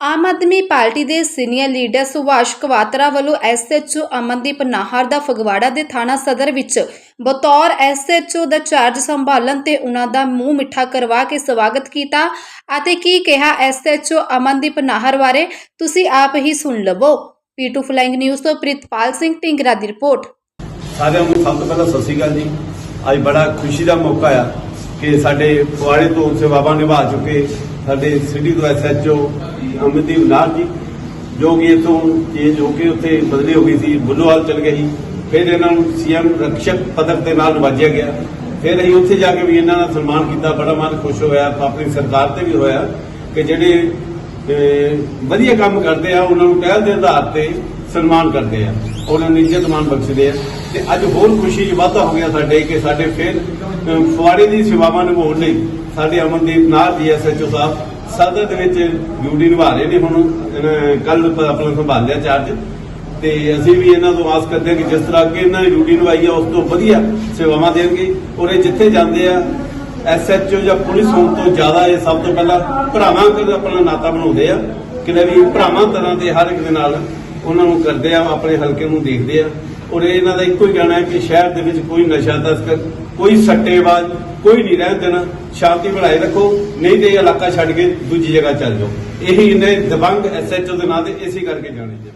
ਆਮ Aadmi party ਦੇ senior leader Subhash Kwatra ਵੱਲੋਂ SHO Amandeep Nahar ਦਾ ਫਗਵਾੜਾ ਦੇ ਥਾਣਾ ਸਦਰ ਵਿੱਚ ਬਤੌਰ ਐਸਐਚਓ ਦਾ ਚਾਰਜ ਸੰਭਾਲਣ ਤੇ ਉਹਨਾਂ ਦਾ ਮੂੰਹ ਮਿੱਠਾ ਕਰਵਾ ਕੇ ਸਵਾਗਤ ਕੀਤਾ ਅਤੇ ਕੀ ਕਿਹਾ ਐਸਐਚਓ ਅਮਨਦੀਪ ਨਾਹਰ ਬਾਰੇ, ਤੁਸੀਂ ਆਪ ਹੀ ਸੁਣ ਲਵੋ। ਪੀਟੂ ਫਲਾਈਂਗ ਨਿਊਜ਼ ਤੋਂ ਪ੍ਰਿਤਪਾਲ ਸਿੰਘ ਢਿੰਗਰਾ ਦੀ ਰਿਪੋਰਟ। ਸਾਰਿਆਂ ਨੂੰ ਸਭ ਤੋਂ ਪਹਿਲਾਂ ਸਤਿ ਸ਼੍ਰੀ ਅਕਾਲ ਜੀ। ਅੱਜ ਬੜਾ ਖੁਸ਼ੀ ਦਾ ਮੌਕਾ ਆ ਕਿ ਸਾਡੇ ਫੁਆੜੇ ਤੋਂ ਸੇਵਾਵਾਂ ਨਿਭਾ ਚੁੱਕੇ ਸਾਡੇ ਸਿਟੀ ਤੋਂ ਐਸਐਚਓ ਅਮਨਦੀਪ ਨਾਥ ਜੀ ਜੋ ਕਿ ਇਥੋਂ ਚੇਂਜ ਹੋ ਕੇ ਉੱਥੇ ਬਦਲੇ ਹੋ ਗਈ ਸੀ ਬੁੱਲੋਵਾਲ ਚਲ ਗਏ ਸੀ ਫਿਰ ਇਹਨਾਂ ਨੂੰ ਸੀਐਮ ਰਕਸ਼ਕ ਪਦਕ ਦੇ ਨਾਲ ਨਵਾਜਿਆ ਗਿਆ। ਫਿਰ ਅਸੀਂ ਉੱਥੇ ਜਾ ਕੇ ਵੀ ਇਹਨਾਂ ਦਾ ਸਨਮਾਨ ਕੀਤਾ ਬੜਾ ਮਨ ਖੁਸ਼ ਹੋਇਆ ਆਪਣੀ ਸਰਕਾਰ ਤੇ ਵੀ ਹੋਇਆ ਕਿ ਜਿਹੜੇ ਵਧੀਆ ਕੰਮ ਕਰਦੇ ਆ ਉਹਨਾਂ ਨੂੰ ਪਹਿਲ ਦੇ ਆਧਾਰ ਤੇ ਸਨਮਾਨ ਕਰਦੇ ਆ ਉਹਨਾਂ ਨੂੰ ਇੱਜ਼ਤ ਮਾਣ ਬਖਸ਼ਦੇ ਆ। ਤੇ ਅੱਜ ਹੋਰ ਖੁਸ਼ੀ 'ਚ ਵਾਧਾ ਹੋ ਗਿਆ ਸਾਡੇ ਕਿ ਸਾਡੇ ਫਿਰ ਅਹ, ਦੀ ਸੇਵਾਵਾਂ ਨਿਭਾਉਣ ਲਈ ਸਾਡੇ ਅਮਨਦੀਪ ਨਾਥ ਜੀ ਐਸਐਚਓ ਸਾਹਿਬ ਸਦਰ ਦੇ ਵਿੱਚ ਡਿਊਟੀ ਨਿਭਾ ਰਹੇ ਨੇ ਹੁਣ ਕੱਲ ਆਪਣਾ ਸੰਭਾਲ ਚਾਰਜ ਤੇ ਅਸੀਂ ਵੀ ਇਹਨਾਂ ਤੋਂ ਆਸ ਕਰਦੇ ਹਾਂ ਕਿ ਜਿਸ ਤਰ੍ਹਾਂ ਅੱਗੇ ਇਹਨਾਂ ਨੇ ਡਿਊਟੀ ਨਿਭਾਈ ਆ, ਉਸ ਤੋਂ ਵਧੀਆ ਸੇਵਾਵਾਂ ਦੇਣਗੇ। ਔਰ ਇਹ ਜਿੱਥੇ ਜਾਂਦੇ ਆ ਐਸਐਚਓ ਜਾਂ ਪੁਲਿਸ ਹੋਣ ਤੋਂ ਜ਼ਿਆਦਾ ਇਹ ਸਭ ਤੋਂ ਪਹਿਲਾਂ ਭਰਾਵਾਂ ਕੋਲ ਆਪਣਾ ਨਾਤਾ ਬਣਾਉਂਦੇ ਆ। ਕਿਤੇ ਵੀ ਭਰਾਵਾਂ ਤਰ੍ਹਾਂ ਦੇ ਹਰ ਇੱਕ ਦੇ ਨਾਲ ਉਹਨਾਂ ਨੂੰ ਕਰਦੇ ਆ, ਆਪਣੇ ਹਲਕੇ ਨੂੰ ਦੇਖਦੇ ਆ। ਔਰ ਇਹਨਾਂ ਦਾ ਇੱਕੋ ਹੀ ਕਹਿਣਾ ਹੈ ਕਿ ਸ਼ਹਿਰ ਦੇ ਵਿੱਚ ਕੋਈ ਨਸ਼ਾ ਤਸਕਰ, ਕੋਈ ਸੱਟੇਬਾਜ਼, ਕੋਈ ਨਹੀਂ ਰਹਿਣ ਦੇਣਾ। ਸ਼ਾਂਤੀ ਬਣਾਏ ਰੱਖੋ, ਨਹੀਂ ਤੇ ਇਹ ਇਲਾਕਾ ਛੱਡ ਕੇ ਦੂਜੀ ਜਗ੍ਹਾ ਚੱਲ ਜਾਓ। ਇਹੀ ਇਹਨੇ ਦਬੰਗ ਐਸਐਚਓ ਦੇ ਨਾਂ ਤੇ ਇਸੇ ਕਰਕੇ ਜਾਣੇ ਜਾਂਦੇ।